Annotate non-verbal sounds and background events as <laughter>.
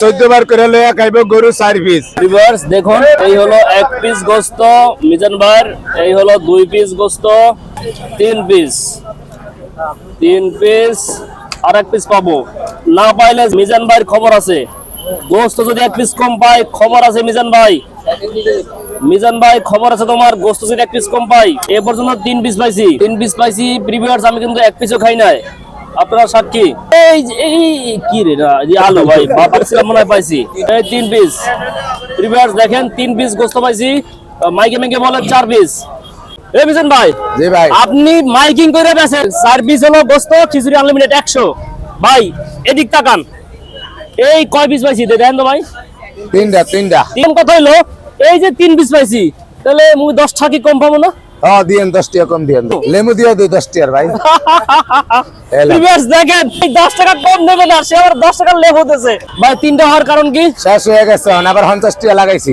চোদ্দ মিজান ভাইয়ের, এই খবর আছে। গোস্ত যদি এক পিস কম পাই খবর আছে মিজান ভাই। মিজান ভাই, খবর আছে তোমার, গোস্ত যদি এক পিস কম পাই এ পর্যন্ত তিন পিস পাইছি। তিন পিস পাইছি প্রিভিয়ার্স আমি কিন্তু এক পিসও খাই নাই। আপনারা সাক্ষী? এই এই কি রে যে আলু ভাই মনে পাইছি। এই তিন পিস দেখেন তিন পিস গোস্ত পাইছি। মাইকে মাইকে বলে চার পিস ভাই জি ভাই। আপনি মাইকিং করে বেছেন চার পিস হলো গোস্ত খিচুড়ি আনলিমিটেড একশো। ভাই এদিক তাকান। এই কয় পিস পাইছি? দেখেন তো ভাই। তিনটা তিনটা। তিন কথা হইল? এই যে তিন পিস পাইছি। তাহলে মুই দশ টাকা কি কম পাবো না? হ্যাঁ দিয়েন দশ টাকা কম দিয়েন। লেমু দিয়ে দিই দশ টাকার ভাই। <laughs> দেখেন দশ টাকা কম দেবে না সে আবার দশ টাকা লেবু ভাই তিনটা হওয়ার কারণ কি? শেষ হয়ে গেছে আবার পঞ্চাশ টাকা লাগাইছি।